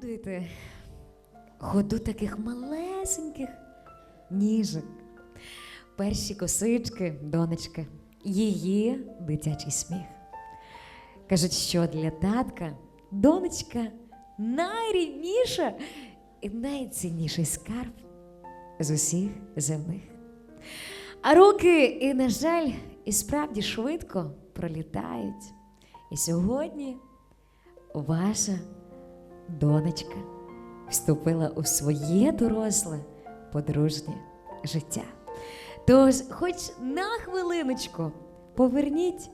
Пригадуєте ходу таких малесеньких ніжок, перші косички, донечки, її дитячий сміх. Кажуть, що для татка донечка найрідніша і найцінніший скарб з усіх земних. А роки, і, на жаль, і справді швидко пролітають. І сьогодні ваша донечка вступила у своє доросле подружнє життя. Тож, хоч на хвилиночку поверніть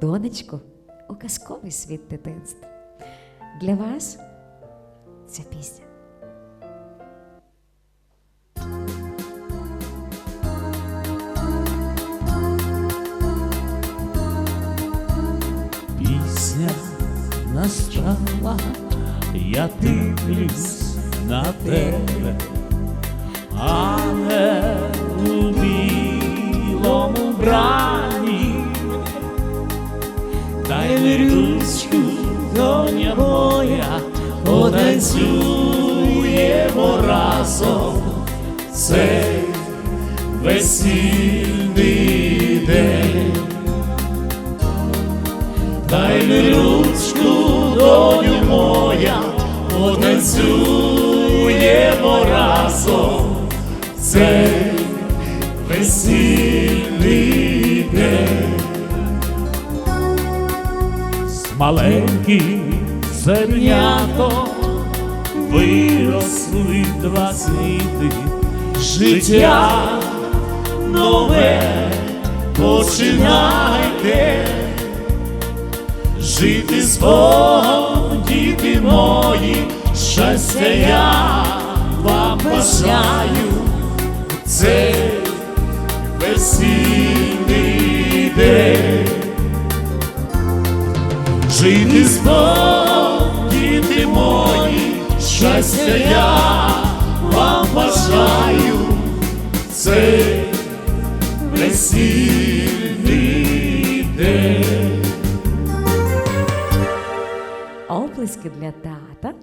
донечку у казковий світ дитинства. Для вас ця пісня. Настала, я дивлюсь на тебе, але у білому брані, дай виручку, доня моя, потанцюємо разом. Цей весільний день. Дай ручку, цей весільний день. З маленьким зернятом виросли два світи, життя нове починайте. Жити з Богом, діти мої, щастя я вам бажаю, цей весільний. Жити з Богом, діти мої, щастя я вам бажаю, цей весільний день. Оплески для тата.